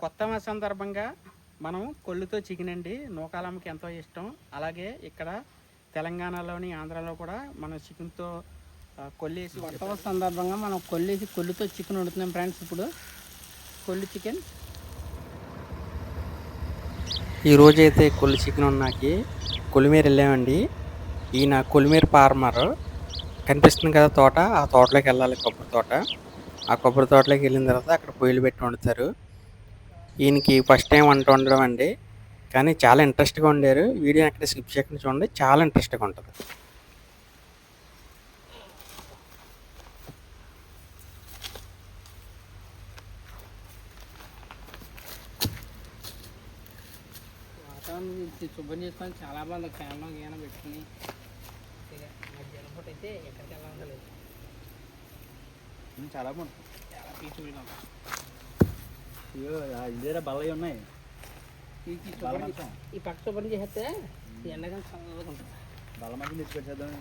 కొత్త సందర్భంగా మనం కొల్లుతో చికెన్ అండి నూకాలమ్మకి ఎంతో ఇష్టం. అలాగే ఇక్కడ తెలంగాణలోని ఆంధ్రాలో కూడా మన చికెన్తో కొల్లేసి కొత్త సందర్భంగా మనం కొల్లేసి కొల్లుతో చికెన్ వండుతున్నాం ఫ్రెండ్స్ ఇప్పుడు. కొల్లు చికెన్. ఈ రోజైతే కొల్లు చికెన్ ఉన్నాకి కొలిమీర వెళ్ళామండి. ఈయన కొలిమీర ఫార్మర్. కనిపిస్తుంది కదా తోట. ఆ తోటలోకి వెళ్ళాలి కొబ్బరి తోట. ఆ కొబ్బరి తోటలోకి వెళ్ళిన తర్వాత అక్కడ పొయ్యిలు పెట్టి వండుతారు. ఈయనకి ఫస్ట్ టైం వంట వండడం అండి. కానీ చాలా ఇంట్రెస్ట్గా వండారు వీడియో అక్కడ స్కిప్ చేయకుండా చూడండి. చాలా ఇంట్రెస్ట్గా ఉంటుంది. వాతావరణం శుభ్రం చేసుకొని చాలా బాగుంది ఫ్యాన్లో గీన పెట్టుకుని. మధ్యాహ్నం పూట అయితే ఎక్కడికి వెళ్ళాలి చాలా బాగుంది. చాలా ఇగో ఇదేరా బల్లవి ఉన్నాయి. ఈ పక్క శుభ్రం చేస్తే ఎండగా చల్లగా ఉంటుంది. బల్ల మధ్య తెచ్చి పెట్టేద్దాం.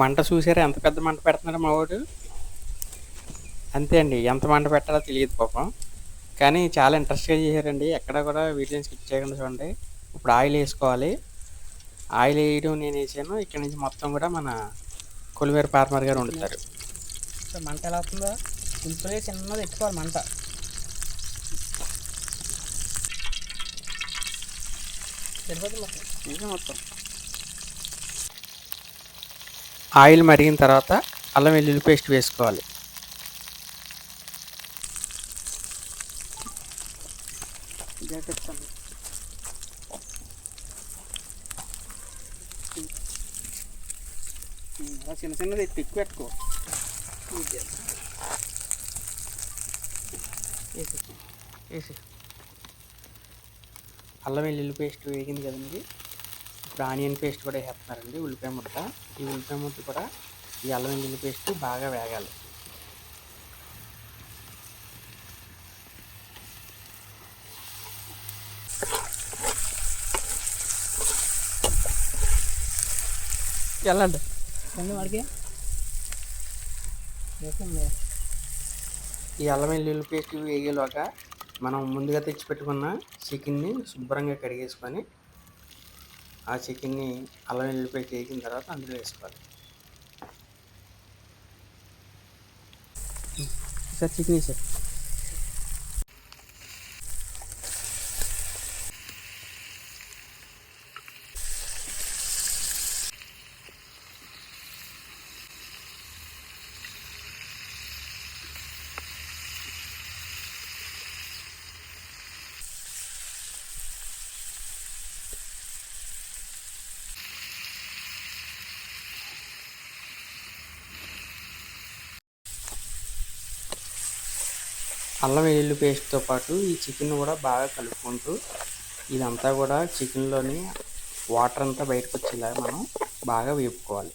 మంట చూసారా? ఎంత పెద్ద మంట పెడుతున్నాడు మా వాడు అంతే అండి. ఎంత మంట పెట్టాలో తెలియదు పాపం. కానీ చాలా ఇంట్రెస్ట్గా చేశారండి. ఎక్కడ కూడా వీటిని స్కిప్ చేయకుండా చూడండి. ఇప్పుడు ఆయిల్ వేసుకోవాలి. ఆయిల్ వేయడం నేను వేసాను. ఇక్కడ నుంచి మొత్తం కూడా మన కొలిమేర ఫార్మర్ గారు వండుతారు. మంట ఎలా వస్తుందో సింపుల్గా చిన్నది ఎట్టుకోవాలి మంట. సరిపోతుంది? మొత్తం మొత్తం. ఆయిల్ మరిగిన తర్వాత అల్లం వెల్లుల్లి పేస్ట్ వేసుకోవాలి. చిన్న చిన్నది ఎక్కువ పెట్టుకో. అల్లం వెల్లుల్లి పేస్ట్ వేగింది కదండి. ఇప్పుడు ఆనియన్ పేస్ట్ కూడా వేస్తున్నారండి. ఉల్లిపాయ ముద్ద. ఈ ఉల్లిపాయ ముద్ద కూడా ఈ అల్లం వెల్లుల్లి పేస్ట్ బాగా వేగాలి. వెళ్ళండి. వాడికి? ఈ అల్లం వెల్లుల్లి పేస్ట్ వేగేలోగా మనం ముందుగా తెచ్చిపెట్టుకున్న చికెన్ని శుభ్రంగా కడిగేసుకొని ఆ చికెన్ని అల్లం వెల్లిపాయ పేస్ట్ వేసిన తర్వాత అందులో వేసుకోవాలి. సార్ చికెన్ సార్ అల్లం వెల్లుల్లి పేస్ట్తో పాటు ఈ చికెన్ కూడా బాగా కలుపుకుంటూ ఇదంతా కూడా చికెన్లోని వాటర్ అంతా బయటకు వచ్చేలా మనం బాగా వేపుకోవాలి.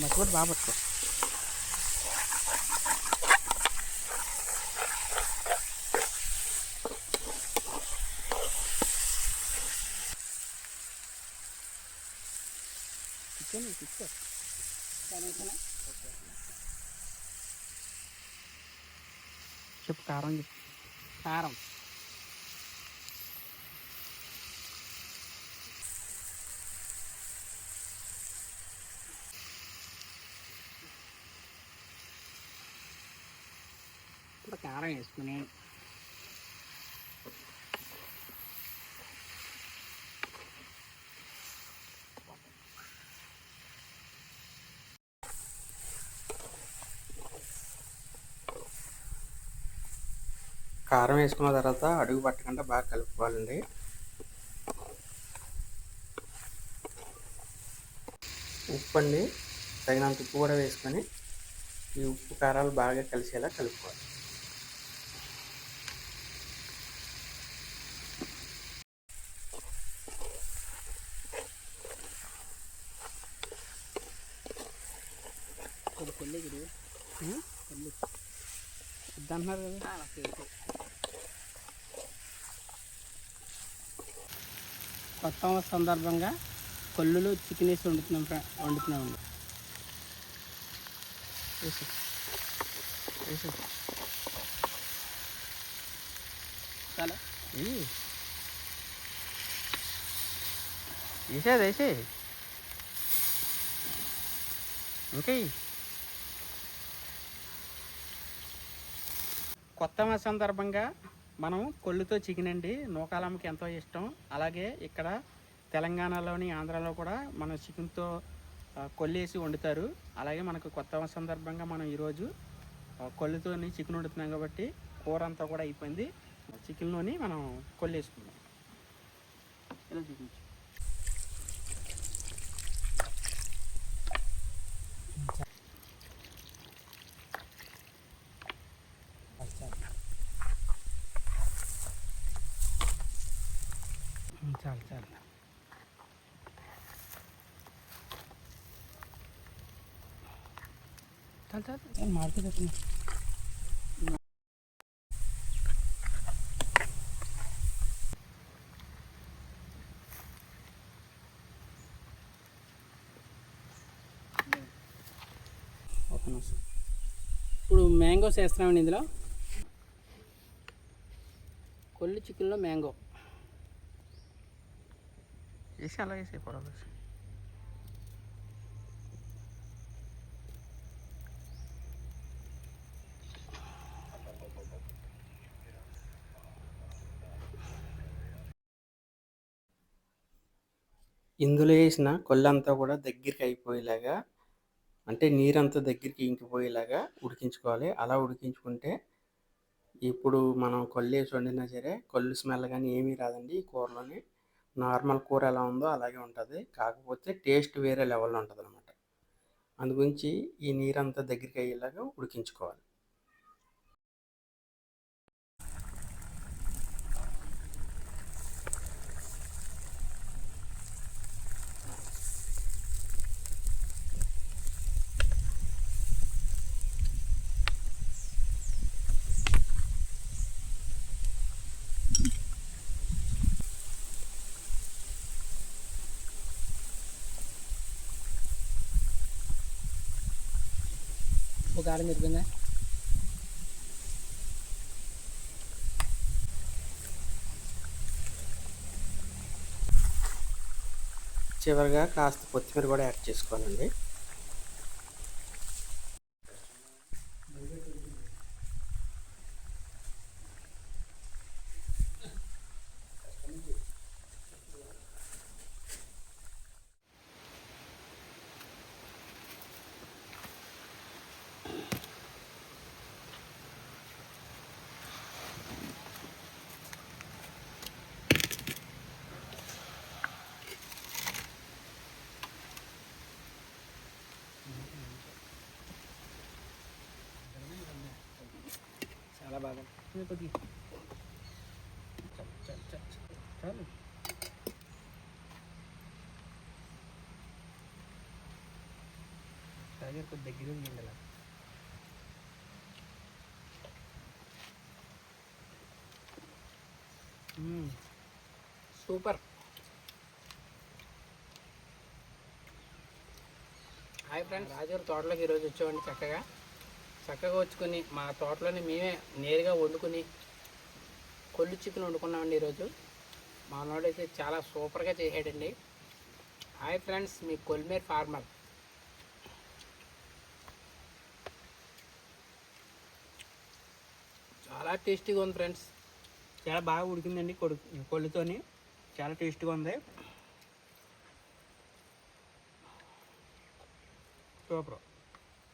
మసబడి బాగా పట్టుకో. చికెన్ చికెన్ చెప్పు కారం చెప్పు. కారం. కారం వేసుకుని కారం వేసుకున్న తర్వాత అడుగు పట్టకుండా బాగా కలుపుకోవాలండి. ఉప్పు అండి తగినంత ఉప్పు కూడా వేసుకొని ఈ ఉప్పు కారాలు బాగా కలిసేలా కలుపుకోవాలి. కొల్లు కొల్లు కదా. కొత్త సంవత్సరం సందర్భంగా కొల్లులు చికెన్ వేసి వండుతున్నాం వేసి వేసి చాలా. వేసేది వేసే ఇంకా. కొత్త సందర్భంగా మనం కొల్లుతో చికెన్ అండి నూకాలమ్మకి ఎంతో ఇష్టం. అలాగే ఇక్కడ తెలంగాణలోని ఆంధ్రాలో కూడా మన చికెన్తో కొల్లేసి వండుతారు. అలాగే మనకు కొత్త సందర్భంగా మనం ఈరోజు కొళ్ళుతోని చికెన్ వండుతున్నాం కాబట్టి కూర అంతా కూడా అయిపోయింది. చికెన్లోని మనం కొల్లేసుకుందాం. ఇలా చూపించు. చాలు చాలు చాలు చాలు మార్కెట్ వస్తుంది ఇప్పుడు మ్యాంగోస్ వేస్తున్నామండి ఇందులో. కొల్లి చికెన్లో మ్యాంగో. వేసి అలా వేసి ఇందులో వేసిన కొల్లంతా కూడా దగ్గరికి అయిపోయేలాగా అంటే నీరంతా దగ్గరికి ఇంకిపోయేలాగా ఉడికించుకోవాలి. అలా ఉడికించుకుంటే ఇప్పుడు మనం కొల్లు వేసి వండినా సరే కొల్లు స్మెల్ కానీ ఏమీ రాదండి ఈ కూరలోని. నార్మల్ కూర ఎలా ఉందో అలాగే ఉంటుంది. కాకపోతే టేస్ట్ వేరే లెవెల్లో ఉంటుంది అనమాట అందుగురించి ఈ నీరంతా దగ్గరికి అయ్యేలాగా ఉడికించుకోవాలి. ఒక కారం మిరిపిందా చివరిగా కాస్త కొత్తిమీర కూడా యాడ్ చేసుకోనండి చేసుకోవాలండి చాలా బాగా. కొద్దిగా చాలు, చాలు, చాలు, చాలు. అలాగే కొద్ది దగ్గర ఉంది అలా. సూపర్. Hi friends. రాజుగారి తోటలోకి ఈరోజు వచ్చామండి చక్కగా. చక్కగా వచ్చుకొని మా తోటలోని మేమే నేరుగా వండుకొని కొల్లు చికెన్ వండుకున్నామండి ఈరోజు. మా అయితే చాలా సూపర్గా చేసాడండి హాయ్ ఫ్రెండ్స్ మీ కొల్మేర్ ఫార్మర్. చాలా టేస్టీగా ఉంది ఫ్రెండ్స్. చాలా బాగా ఉడికిందండి కొడు కొల్లుతోని. చాలా టేస్ట్గా ఉంది. సూపర్.